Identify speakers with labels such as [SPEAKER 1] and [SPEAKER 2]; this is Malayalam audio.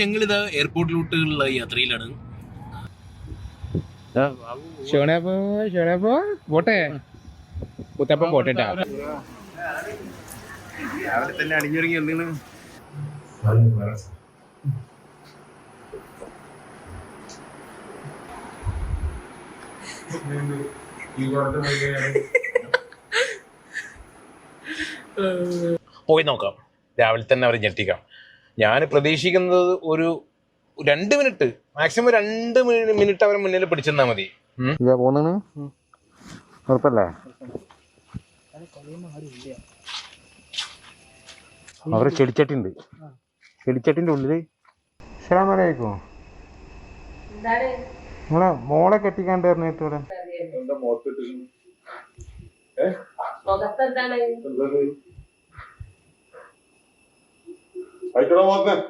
[SPEAKER 1] ഞങ്ങളിത് എയർപോർട്ടിലോട്ടുള്ള യാത്രയിലാണ്.
[SPEAKER 2] ഷോണപ്പോ ഷോണപ്പോ പോട്ടെ. കുത്തപ്പം പോട്ടെ.
[SPEAKER 1] രാവിലെ തന്നെ അടിഞ്ഞൊരുങ്ങി പോയി നോക്കാം. രാവിലെ തന്നെ അവരെ ഞെട്ടിക്കാം. ഞാൻ പ്രതീക്ഷിക്കുന്നത് ഒരു രണ്ട് മിനിറ്റ് മാക്സിമം രണ്ട് മിനിറ്റ് അവരെ മുന്നിൽ പിടിച്ചെന്നാ മതി.
[SPEAKER 2] പോന്നാണ് ഉറപ്പല്ലേ? അവരെ ചെടിച്ചട്ടിണ്ട്. ചെടിച്ചട്ടിന്റെ ഉള്ളിൽ. അസ്സലാമലൈക്കും നിങ്ങളെ മോളെ കെട്ടിക്കാണ്ട് പറഞ്ഞിട്ട് ഇവിടെ.
[SPEAKER 3] മുഖത്തെന്താണ്
[SPEAKER 4] Haydar abi.